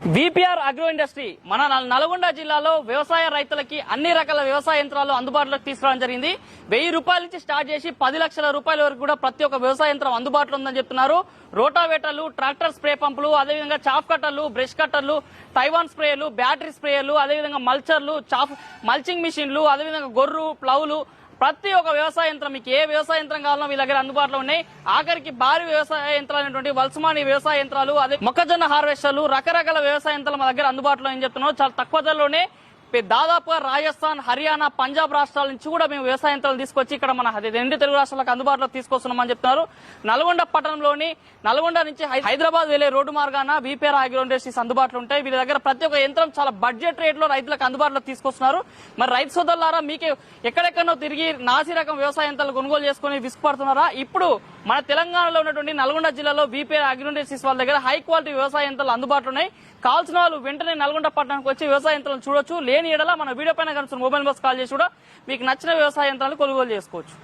VPR agro industry మన నల్గొండ జిల్లాలో వ్యవసాయ రైతులకి అన్ని రకాల వ్యవసాయ యంత్రాలు అందుబాటులోకి తీసుకురావడం జరిగింది. వెయ్యి రూపాయల నుంచి స్టార్ట్ చేసి పది లక్షల రూపాయల వరకు కూడా ప్రతి ఒక్క వ్యవసాయ యంత్రం అందుబాటులో ఉందని చెప్తున్నారు. రోటావేటర్లు ట్రాక్టర్ స్ప్రే పంపులు అదేవిధంగా చాఫ్ కట్టర్లు బ్రష్ కట్టర్లు తైవాన్ స్ప్రేయర్లు బ్యాటరీ స్ప్రేయర్లు అదేవిధంగా మల్చర్లు చాఫ్ మల్చింగ్ మిషన్లు అదేవిధంగా గొర్రు ప్లౌలు ప్రతి ఒక్క వ్యవసాయ యంత్రం మీకు ఏ వ్యవసాయ యంత్రం కావాలన్నా మీ దగ్గర అందుబాటులో ఉన్నాయి. ఆఖరికి భారీ వ్యవసాయ యంత్రాలు అయినటువంటి వలసమాని వ్యవసాయ యంత్రాలు అదే మొక్కజొన్న హార్వెస్టర్లు రకరకాల వ్యవసాయ యంత్రాలు మా దగ్గర అందుబాటులో ఏం చెప్తున్నాం చాలా తక్కువ ధరలోనే దాదాపుగా రాజస్థాన్ హర్యానా పంజాబ్ రాష్ట్రాల నుంచి కూడా మేము వ్యవసాయ యంత్రాలు తీసుకొచ్చి ఇక్కడ మన రెండు తెలుగు రాష్ట్రాలకు అందుబాటులో తీసుకొస్తున్నామని చెప్తున్నారు. నల్గొండ పట్టణంలోని నల్గొండ నుంచి హై- హైదరాబాద్ వెళ్ళే రోడ్డు మార్గాన బీపీఆర్ అగ్రో ఇండస్ట్రీస్ అందుబాటులో ఉంటాయి. వీళ్ళ దగ్గర ప్రతి ఒక్క యంత్రం చాలా బడ్జెట్ రేట్లో రైతులకు అందుబాటులో తీసుకొస్తున్నారు. మరి రైతు సోదరులారా మీకే ఎక్కడెక్కడో తిరిగి నాసి రకం వ్యవసాయ యంత్రాలు కొనుగోలు చేసుకుని విసుకుపడుతున్నారా ఇప్పుడు మన తెలంగాణలో ఉన్నటువంటి నల్గొండ జిల్లాలో బీపీఆర్ అగ్రిమెంటేషన్స్ వాళ్ళ దగ్గర హై క్వాలిటీ వ్యవసాయ యంత్రాలు అందుబాటులో ఉన్నాయి. కావాల్సిన వాళ్ళు వెంటనే నల్గొండ పట్టణానికి వచ్చి వ్యవసాయ యంత్రాలు చూడొచ్చు. లేని ఎడల మన వీడియో పైన కనుక మొబైల్ బస్ కాల్ చేసి కూడా మీకు నచ్చిన వ్యవసాయ యంత్రాలు కొనుగోలు చేసుకోవచ్చు.